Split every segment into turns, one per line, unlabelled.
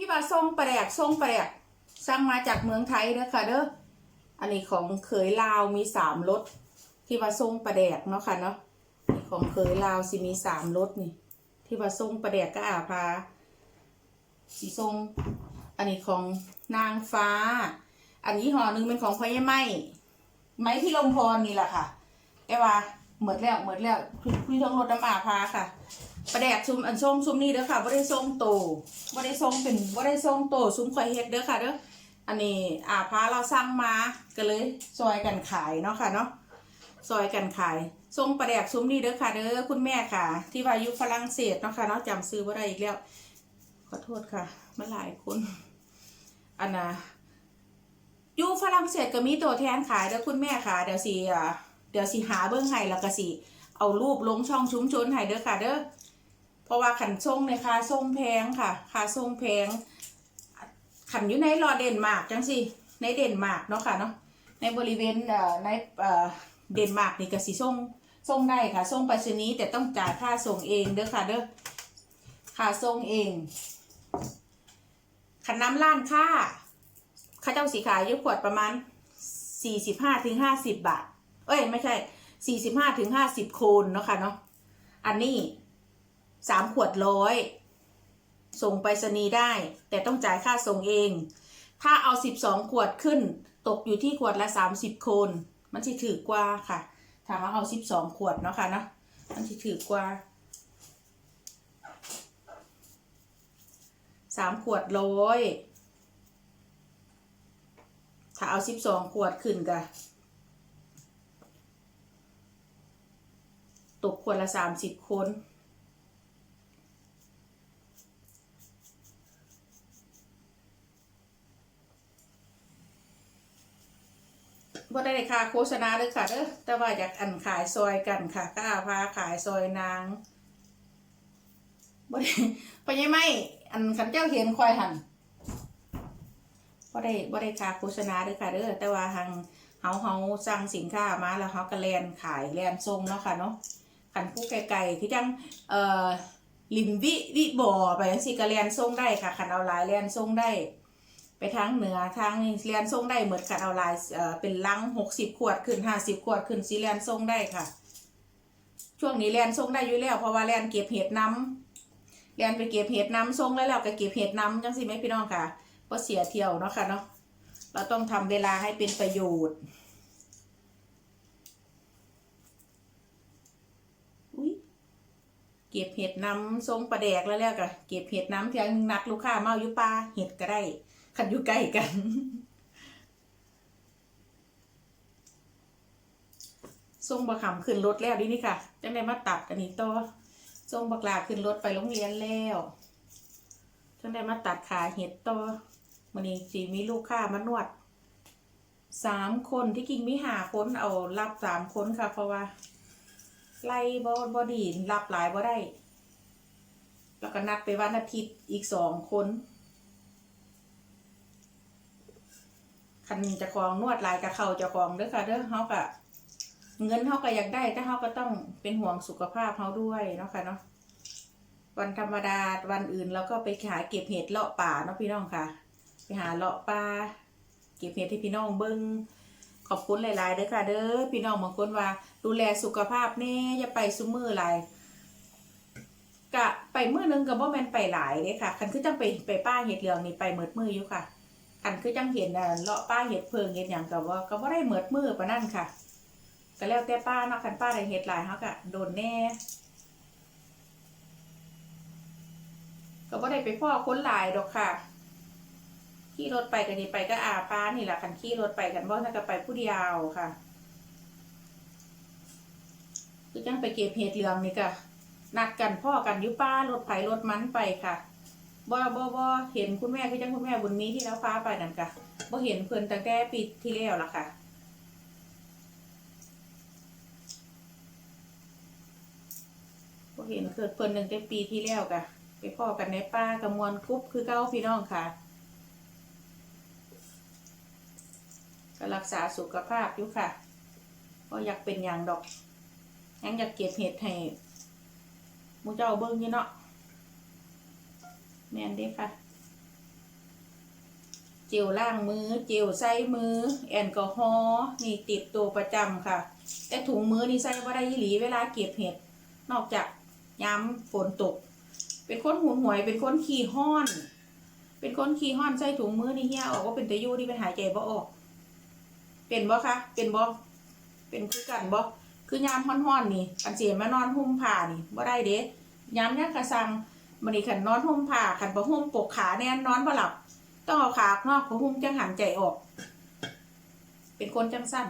ที่ว่าทรงประแดกทรงประแดกสั่งมาจากเมืองไทยเด้อค่ะเด้ออันนี้ของเขยลาวมีสามรสที่ว่าทรงประแดกเนาะค่ะเนาะของเขยลาวสิมีสามรสนี่ ที่ว่าทรงประแดกก็อาพาสีทรงอันนี้ของนางฟ้า อันนี้ห่อหนึ่งเป็นของพ่อใหญ่ไม้ไม้ที่ลมพรนี่แหละค่ะแต่ว่าเหมือนแล้วเหมือนแล้วคือพี่ท้งรถน้ำอาพาค่ะ ประแดกซุมอันส้มซุมนี่เด้อค่ะบ่ได้ส้มโตบ่ได้ส้มเป็นบ่ได้ส้มโตซุมข่อยเฮ็ดเด้อค่ะเด้ออันนี้อาพาเราสั่งมาก็เลยซอยกันขายเนาะค่ะเนาะซอยกันขายส่งประแดกซุมนี่เด้อค่ะเด้อคุณแม่ค่ะ ที่ว่าอยู่ฝรั่งเศสเนาะค่ะเนาะจำซื้อบ่ได้อีกแล้ว ขอโทษค่ะมันหลายคนอันน่ะอยู่ฝรั่งเศสก็มีตัวแทนขายเด้อคุณแม่ค่ะเดี๋ยวสิเดี๋ยวสิหาเบิ่งให้แล้วก็สิเอารูปลงช่องชุมชนให้เด้อค่ะเด้อ เพราะว่าขันส่งเนี่ยค่าส่งแพงค่ะค่าส่งแพงขันอยู่ในรอเดนมาร์กจังสิในเดนมาร์กเนาะค่ะเนาะในบริเวณเอ่อในเอ่เดนมาร์กนี่ก็สิส่งส่งได้ค่ะส่งไปชนีแต่ต้องจ่ายค่าส่งเองเด้อค่ะเด้อค่าส่งเองขันน้ำล้านค่าข้าเจ้าสีขายยุขวดประมาณสี่สิบห้าถึงห้าสิบบาท เอ้ย ไม่ใช่สี่สิบห้าถึงห้าสิบโคนเนาะค่ะเนาะอันนี้ สามขวดร้อยส่งไปรษณีย์ได้ แต่ต้องจ่ายค่าส่งเอง ถ้าเอาสิบสองขวดขึ้น ตกอยู่ที่ขวดละสามสิบโคน มันจะถือกว่าค่ะถามว่าเอาสิบสองขวดเนาะค่ะเนาะมันจะถือกว่าสามขวดร้อยถ้าเอาสิบสองขวดขึ้นกะตกขวดละสามสิบคน บ่ได้ ค่าโฆษณาเลยค่ะเด้อแต่ว่าอยากอันขายซอยกันค่ะก็อาพาขายซอยนางบ่ได้ไปยังไม่อันขันเจ้าเห็นควายหันบ่ได้บ่ได้ค่าโฆษณาเลยค่ะเด้อแต่ว่าทางเฮาเฮาสั่งสินค้ามาแล้วเฮาก็แลนขายแลนส่งเนาะค่ะเนาะขันผู้ไกลๆที่จังเอ่อลิมวิวิบ่อไปจังซี่ก็แลนส่งได้ค่ะขันเอาหลายแลนส่งได้ ไปทางเหนือทางนี่เรียนส่งได้เหมือนกันเอาลายเอ่อเป็นลังหกสิบขวดขึ้นห้าสิบขวดขึ้นสีเรียนส่งได้ค่ะ ช่วงนี้เรียนส่งได้อยู่แล้วเพราะว่าเรียนเก็บเห็ดน้ำเรียนไปเก็บเห็ดน้ำส่งแล้วแล้วก็เก็บเห็ดน้ำจังสิไหมพี่น้องค่ะก็เสียเที่ยวเนาะค่ะเนาะเราต้องทำเวลาให้เป็นประโยชน์อุ๊ยเก็บเห็ดน้ำส่งประแดกแล้วแล้วก็เก็บเห็ดน้ำเพียงนัดลูกค้ามาเอาอยู่ปลาเห็ดก็ได้ คันอยู่ใกล้กันส่งบักขำขึ้นรถแล้วดินี่ค่ะจังได้มาตัดอันนี้ต่อส่งบักลาขึ้นรถไปโรงเรียนแล้วจังได้มาตัดขาเห็ดต่อมันนี้สีมีลูกค้ามานวดสามคนที่กินมีหาคนเอารับสามคนค่ะ เพราะว่า ไล่บอบอดีรับหลายบ่ได้ แล้วก็นัดไปวันอาทิตย์อีกสองคน คันจะของนวดลายกับเขาจะของเด้อค่ะเด้อเฮาก็เงินเฮาก็อยากได้แต่เฮาก็ต้องเป็นห่วงสุขภาพเฮาด้วยเนาะค่ะเนาะวันธรรมดาวันอื่นเราก็ไปหาเก็บเห็ดเลาะป่าเนาะพี่น้องค่ะ ไปหาเลาะป่าเก็บเห็ดให้พี่น้องเบิ่งขอบคุณหลายๆเด้อค่ะ เด้อพี่น้องบางคนว่า ดูแลสุขภาพแน่อย่าไปซุมมือหลายกะไปมื้อหนึงก็บ่แมนไปหลายเด้ค่ะ คันคือจังไปไปป้าเห็ดเหลืองนี่ไปหมิดมืออยู่ค่ะ อันคือจังเห็นอะเลาะป้าเห็ดเพิงเห็ดหยังก็ว่าก็บ่ได้เหมิดมือปานนั้นค่ะ ก็แล้วแต่ป้าเนาะคันป้าได้เห็ดหลายเฮาก็โดนแน่ก็บ่ได้ไปพ่อคนหลายดอกค่ะขี่รถไปกันนี่ไปก็อาป้านี่แหละคันขี่รถไปกันบ่ถ้าก็ไปผู้เดียวค่ะคือจังไปเก็บเห็ดเหลืองนี่ก็นัดกันพ่อกันยู่ป้ารถไผรถมันไปค่ะ บ่บ่บ่เห็นคุณแม่คือจังคุณแม่บุญมีที่แล้วฟ้าไปนั่นกะบ่เห็นเพิ่นตั้งแต่ปีที่แล้วล่ะค่ะบ่เห็นเกิดเพิ่นตั้งแต่ปีที่แล้วกะไปพ่อกันในป่ากระมวลกรุ๊บคือเก้าพี่น้องค่ะก็รักษาสุขภาพอยู่ค่ะก็อยากเป็นอย่างดอกยังอยากเก็บเห็ดให้มูเจ้าเบิ้งยู่เนาะ แม่นเด้ค่ะ เจลล้างมือ เจลใส่มือ แอลกอฮอล์นี่ติดตัวประจำค่ะ แต่ถุงมือนี่ใส่บ่ได้ยี่หลีเวลาเก็บเห็ด นอกจากย้ำฝนตก เป็นคนหูหวย เป็นคนขี้ห้อน เป็นคนขี้ห้อนใส่ถุงมือนี่เฮียออกว่าเป็นตะยูที่เป็นหายใจบ่ออก เป็นบ่คะ เป็นบ่เป็นคือกันบ่คือยามฮ้อนๆนี่อันเสียมานอนห่มผ้านี่บ่ได้เด้ยามเนี่ยกระสัง มันนี่ขันนอนห่มผ้าขันประห่มปกขาแน่นอนประหลับ ต้องเอาขาข้างนอกประห่มจังหันใจออก เป็นคนจังสั้น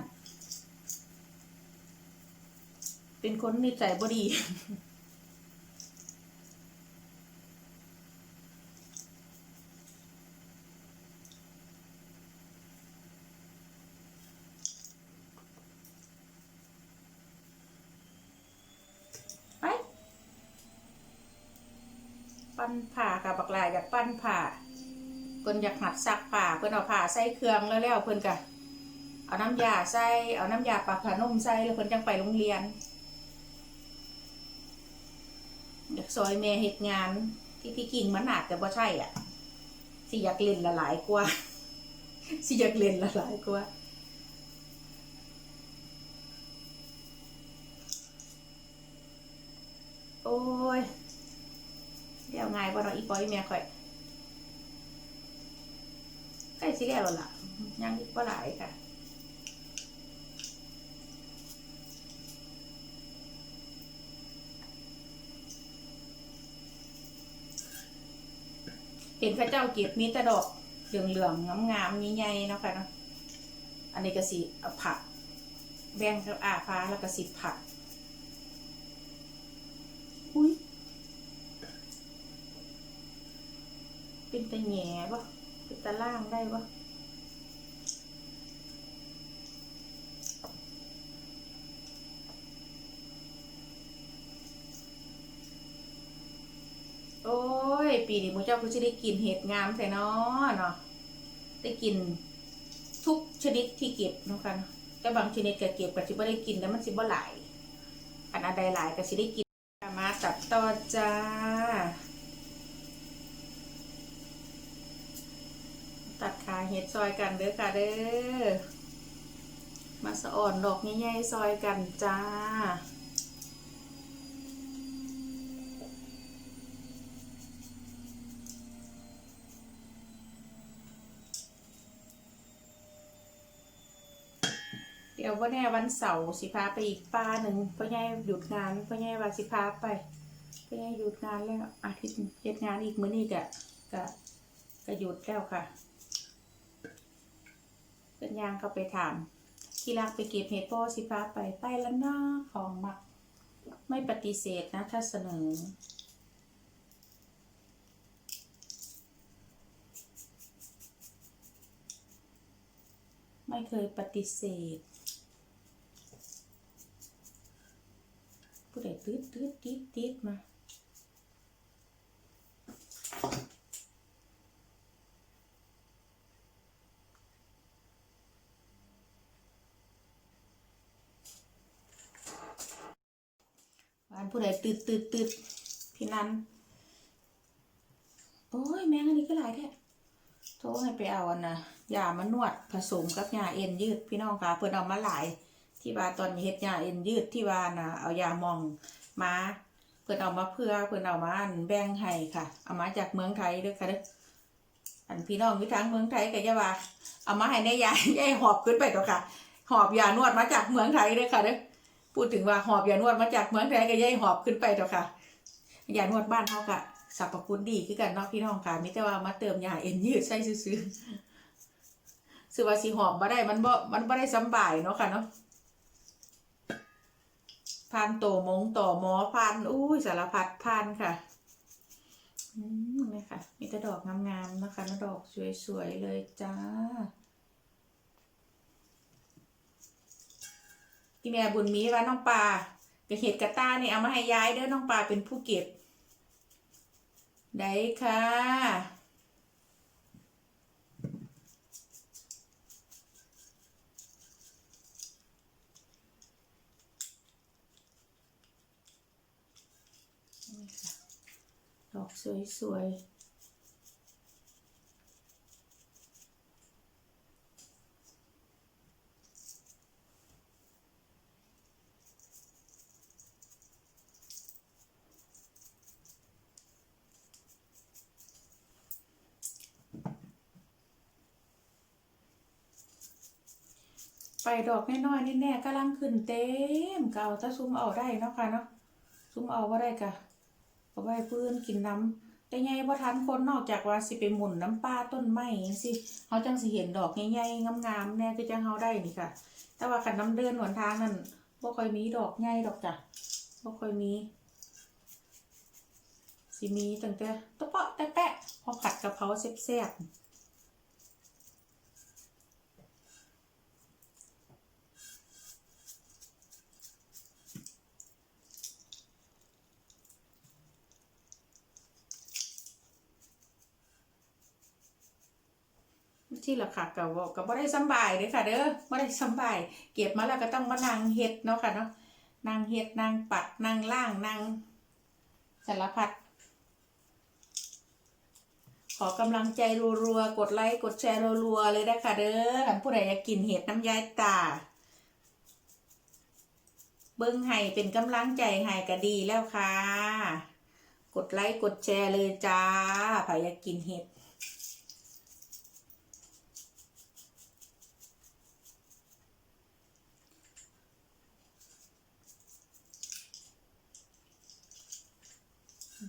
เป็นคนนิสัยบดี นผ่ากับบักลายอยากปั้นผ่าเพิ่นอยากหัดซักผ่าเพิ่นเอาผ่าใส่เครื่องแล้วแล้วเพิ่นก็เอาน้ำยาใส่เอาน้ำยาปรับผ้านุ่มใส่แล้วเพิ่นจังไปโรงเรียนอยากซอยแม่เฮ็ดงานที่ที่กิ่งมันอาจจะบ่ใช่อะสิอยากเล่นละหลายกว่าสิอยากเล่นละหลายกว่าโอ้ย เดี๋ยวไงายบ่เนาะอีปอยแม่ข่อยใกล้สิแล้วแล้วล่ะยังอีกบ่หลายค่ะเห็นพระเจ้าเก็บมีแต่ดอกเหลืองๆงามๆใหญ่ๆเนาะค่ะเนาะอันนี้ก็สิผัก แบ่งกับอาฟ้าแล้วก็สิผัก อุ้ย เป็นตะแหง่ปะเป็นตะล่างได้ปะโอ้ย ปีนี้มูเจ้าก็จะได้กินเห็ดงามใส่นาะเนาะได้กินทุกชนิดที่เก็บนะคะแต่บางชนิดก็เก็บก็สิบ่ได้กินแล้วมันสิบ่หลายอันอันใดหลายก็สิได้กินมาตัดต่อจ้า ตัดขาเห็ดซอยกันเด้อค่ะเด้อ มาสะอ่อนดอกใหญ่ๆซอยกันจ้าเดี๋ยววันแน่วันเสาร์สิพาไปอีกป้าหนึ่งพ่อใหญ่หยุดงานพ่อใหญ่ว่าสิพาไปพ่อใหญ่หยุดงานแล้วอาทิตย์เฮ็ดงานอีกมื้อนี้ก็ก็ก็หยุดแล้วค่ะ เป็นยางก็ไปถามที่รักไปเก็บเห็ดพ่อสิพาไปไปแล้วนะของมัก ไม่ปฏิเสธนะ ถ้าเสนอ ไม่เคยปฏิเสธ ผู้ใดตืดตืดติดติดมา บ้านผู้ใด ตืดตืดตืดพี่นันโอ้ยแมงอันนี้ก็หลายแท้โทรให้ไปเอาอันนะยามานวดผสมกับยาเอ็นยืดพี่น้องคะเพิ่นเอามาหลาย ที่ว่าตอนเฮ็ดยาเอ็นยืดที่ว่านะเอายามองมาเพิ่นเอามาเพื่อเพิ่นเอามาแบ่งให้ค่ะ เอามาจากเมืองไทยด้อค่ะเด้ออันพี่น้องอยู่ทางเมืองไทยก็จะว่า เอามาให้ในยายยายหอบขึ้นไปตัวค่ะ หอบยานวดมาจากเมืองไทยด้อค่ะเด้อ พูดถึงว่าหอบยานวดมาจากเมืองไทยก็ยายหอบขึ้นไปตัวค่ะยานวดบ้านเฮาก็สรรพคุณดีคือกันเนาะพี่น้องค่ะมีแต่ว่ามาเติมยาเอ็นยืดใส่ซื่อๆสือว่าสิหอบมาได้มันบ่มันบ่ได้สำบายเนาะค่ะเนาะพานโตมงต่อหมอพานอุ้ยสารพัดพานค่ะอืมนี่ค่ะมีแต่ดอกงามๆนะคะดอกสวยๆเลยจ้า แม่บุญมีว่าน้องปลากระเห็ดกระต้านี่เอามาให้ยายเด้อน้องปลาเป็นผู้เก็บ ได้ค่ะดอกสวย ไปดอกน้อยๆนี่แน่กำลังขึ้นเต็มก็เก่าถ้าซุ้มเอาได้เนาะค่ะเนาะซุ้มเอาว่าได้กะเอาไว้พื่อนกินน้ำแต่ไงบ่ทันคนนอกจากว่าสิไปหมุนน้ำปลาต้นไม้จังซี่เฮาจังสิเห็นดอกใหญ่ๆงามๆแน่คือจังเฮาได้นี่ค่ะ แต่ว่าคันน้ำเดินหนทางนั่นบ่ค่อยมีดอกใหญ่ดอกจ้ะบ่ค่อยมีสิมีตั้งแต่ตะเปาะแตะแปะพอผัดกะเพราแซ่บๆ ที่ละค่ะก็บ่ก็บ่ได้สบายเด้อค่ะ เด้อบ่ได้สบาย เก็บมาแล้วก็ต้องมานั่งเฮ็ดเนาะค่ะเนาะนั่งเฮ็ดนั่งปัดนั่งล่างนั่งสารพัดขอกำลังใจรัวๆ กดไลค์กดแชร์รัวๆ เลยนะคะเด้อท่านผู้ใดอยากกินเห็ดน้ำยายตา เบิ้งให้เป็นกำลังใจให้ก็ดีแล้วค่ะ กดไลค์กดแชร์เลยจ้าใครอยากกินเห็ด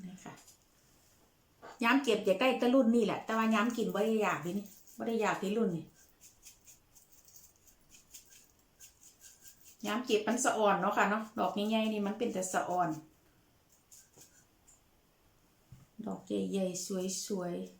นี่ค่ะ ย้ำเก็บอยากได้ตะรุ่นนี่แหละ แต่ว่าย้ำกินบ่ได้อยากดินี่บ่ได้อยากที่รุ่นนี่ย้ำเก็บมันสะอ่อนเนาะค่ะเนาะดอกใหญ่ๆนี่มันเป็นแต่สะอ่อน ดอกใหญ่ๆสวยๆ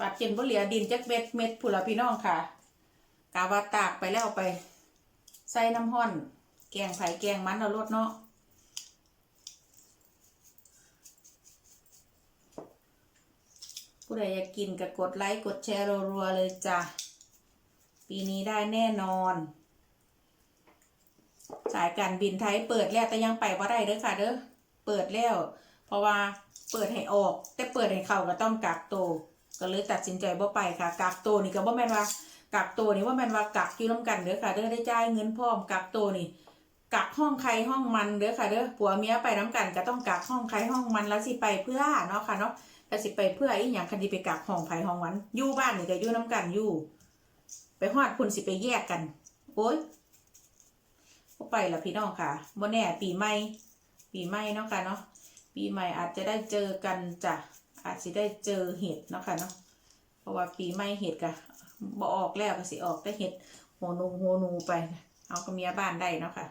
ปาดเจนบ่เหลียดินจักเม็ดเม็ดผุละพี่น้องค่ะ กาวาตากไปแล้วไป ใส่น้ำห้อน แกงไผ่แกงมันเอารสเนาะผู้ใดอยากกินก็กดไลค์กดแชร์รัวๆเลยจ้ะ ปีนี้ได้แน่นอน สายการบินไทยเปิดแล้วแต่ยังไปว่าได้เด้อค่ะเด้อเปิดแล้ว เพราะว่าเปิดให้ออก แต่เปิดให้เข้าก็ต้องกักโตว ก็เลยตัดสินใจบ่ไปค่ะกักโตวนี่ก็บ่แม่นว่ากักโตวนี่ว่าแม่นว่ากักอยู่น้ำกันเด้อค่ะเด้อได้จ่ายเงินพร้อมกักโตวนี่กักห้องใครห้องมันเด้อค่ะเด้อผัวเมียไปน้ำกันก็ต้องกักห้องใครห้องมันแล้วสิไปเพื่อเนาะค่ะเนาะแต่สิไปเพื่ออีหยังคันสิไปกักห้องไผห้องมันอยู่บ้านนี่ก็อยู่น้ำกันอยู่ ไปฮอดพุ่นสิไปแยกกัน โอ้ยไปละพี่น้องค่ะบ่แน่ปีใหม่ ปีใหม่เนาะค่ะเนาะปีใหม่อาจจะได้เจอกันจ้ะ อาจสิได้เจอเห็ดเนาะค่ะเนาะเพราะว่าปีใหม่เห็ดก็บ่ออกแล้วก็สิออกแต่เห็ดหัวนูหัวนูไปเอากับเมียบ้านได้เนาะค่ะ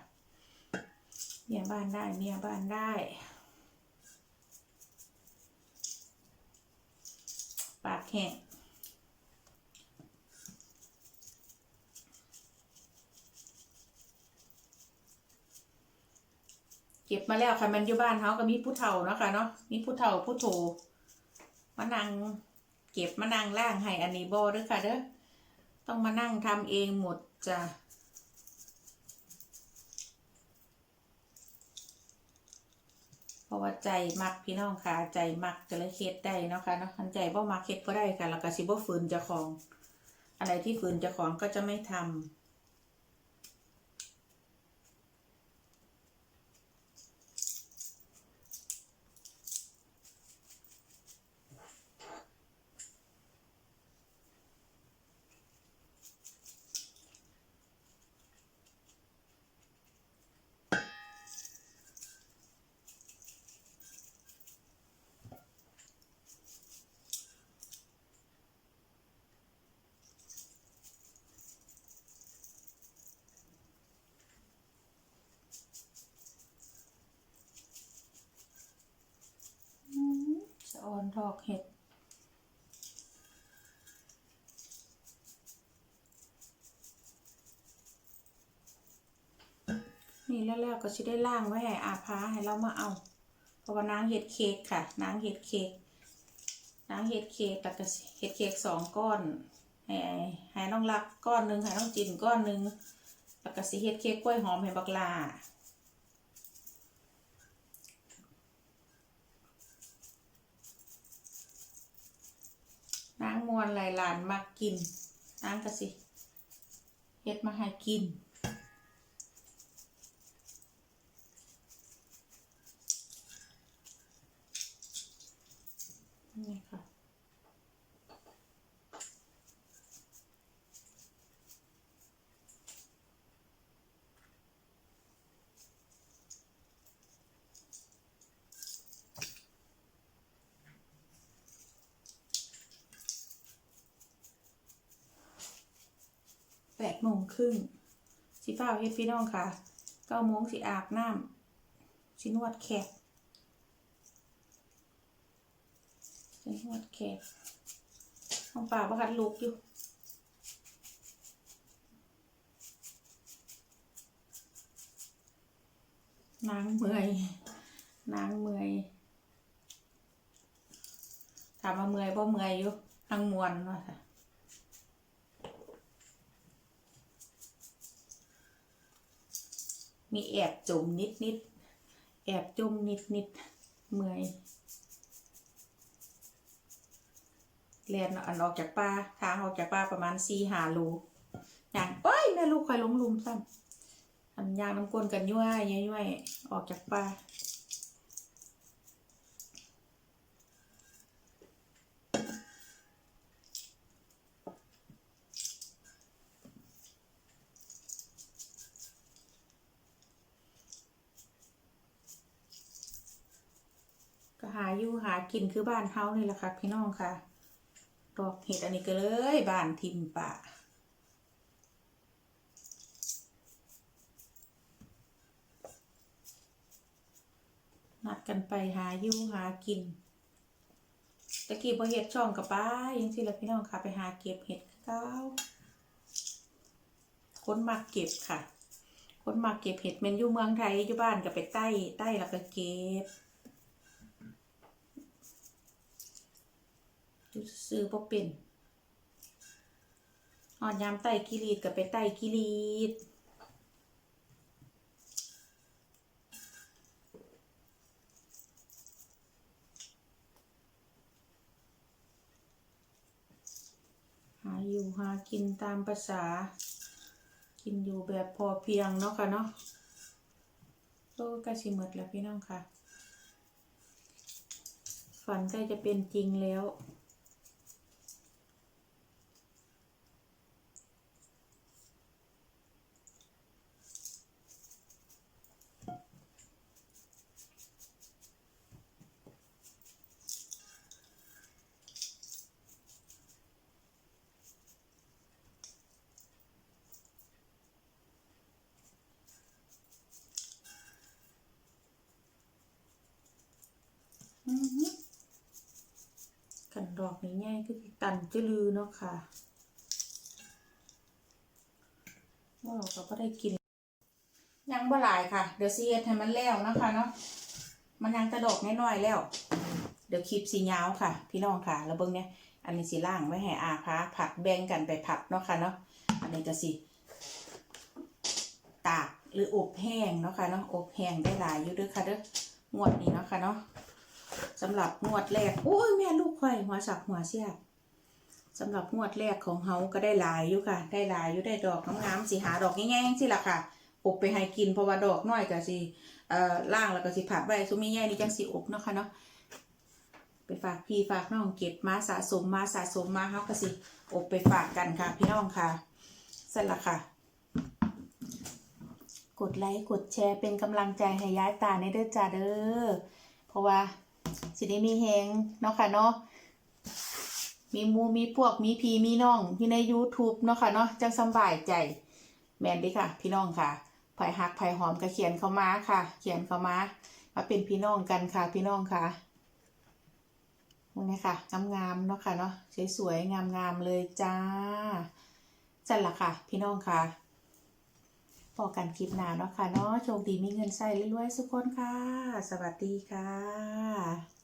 เมียบ้านได้เมียบ้านได้ปากแห้งเก็บมาแล้วค่ะมันอยู่บ้านเขาก็มีผู้เฒ่าเนาะค่ะเนาะมีผู้เฒ่าผู้โถ มานั่งเก็บมานั่งล่างให้อันนี้บอด้อค่ะเด้อต้องมานั่งทำเองหมดจ้ะเพราะว่าใจมักพี่น้องค่ะใจมักก็เลยเฮ็ดได้นะคะเนาะคันใจบ่มักเฮ็ดบ่ได้ค่ะแล้วก็สิบ่ฝืนเจ้าของ อะไรที่ฝืนเจ้าของก็จะไม่ทำ สะออนดอกเห็ดนี่แล้วแล้วก็สิได้ล่างไว้ให้อาพาให้เรามาเอาเพราะว่านางเห็ดเค้กค่ะนางเห็ดเค้กนางเห็ดเค้กแต่ก็เห็ดเค้กสองก้อนให้ให้น้องรักก้อนหนึ่งให้น้องจินก้อนหนึ่งแล้วก็สิเห็ดเค้กกล้วยหอมให้บักลา นางมวนไหลายหลานมากินนางก็สิเฮ็ดมาให้กิน โมงครึ่งสิเฝ้าเฮ็ดพี่น้องค่ะเก้าโมงสิอาบน้ำสินวดแขกสินวดแขกห้องป่าประคัดลูกอยู่นางเมื่อยนางเมื่อยถามว่าเมื่อยบ่เมื่อยอยู่ทางมวนว่าค่ะ มีแอบจมนิดนิด แอบจมนิดนิดเมื่อยเรียนอันออกจากป่าทางออกจากป่าประมาณสี่หาโลอย่างเอ้ยแม่ลูกคอยลงลุมซ้ำอันยางน้ำกลนกันย่วยย่วยออกจากป่า หาอยู่หากินคือบ้านเฮานี่แหละค่ะพี่น้องค่ะดอกเห็ดอันนี้ก็เลยบ้านทิมป่านัดกันไปหาอยู่หากินตะกี้พอเห็ดช่องกับป้ายังสิละพี่น้องค่ะ ไปหาเก็บเห็ดเก้าคนมาเก็บค่ะคนมาเก็บเห็ดเมนอยู่เมืองไทยอยู่บ้านก็ไปใต้ใต้แล้วก็เก็บ อยู่ซื้อบ่เป็นหอดยามใต้กิรีดก็ไปใต้กิรีดหาอยู่หากินตามภาษา กินอยู่แบบพอเพียงเนาะค่ะเนาะโลกกล้สิหมดแล้วพี่น้องค่ะ ฝันใกล้จะเป็นจริงแล้ว อือหือกันดอกนี้ง่ายคือตันจะลือเนาะค่ะว่าเราก็ได้กิน ยังบ่หลายค่ะ เดี๋ยวซีเฮ็ดให้มันแล้วนะคะเนาะมันยังแตะดอกน้อยๆแล้ว เดี๋ยวคลิปสียาวค่ะ พี่น้องค่ะ แล้วเบิ่งเนี่ยอันนี้สีล่างไว้ให้อาพาผัดแบ่งกันไปผัดเนาะค่ะเนาะอันนี้ก็สิตากหรืออบแห้งเนาะค่ะเนาะอบแห้งได้หลายอยู่ด้วยค่ะเด้องวดนี้เนาะค่ะเนาะ สำหรับงวดแรกโอ้ยแม่ลูกข่อยหัวสักหัวเสียบสำหรับงวดแรกของเฮาก็ได้หลายอยู่ค่ะ ได้หลายอยู่ได้ดอกงามๆสิหาดอกแง่ๆสิล่ะค่ะอบไปให้กินเพราะว่าดอกน้อยก็สิเอ่อล่างแล้วก็สิผัดไว้ซุมีแง่นี่จังสิอบเนาะค่ะเนาะไปฝากพี่ฝากน้องเก็บมาสะสมมาสะสมมาเฮาก็สิอบไปฝากกันค่ะ พี่น้องค่ะเสร็จละค่ะ กดไลค์กดแชร์เป็นกำลังใจให้ย้ายตาในเด้อจ้าเด้อเพราะว่า สิได้มีแฮงเนาะค่ะเนาะมีมูมีพวกมีพีมีน้องที่ใน YouTube เนาะค่ะเนาะจังสบายใจ แมนดิค่ะ พี่น้องค่ะไผหักไผหอมก็เขียนเข้ามาค่ะ เขียนเข้ามามาเป็นพี่น้องกันค่ะ พี่น้องค่ะพวกนี้ค่ะงามๆเนาะค่ะเนาะสวยๆงามๆเลยจ้าจันละค่ะ พี่น้องค่ะพอกันคลิปหน้าเนาะค่ะเนาะโชคดีมีเงินใส่รวยๆสุกคนค่ะ สวัสดีค่ะ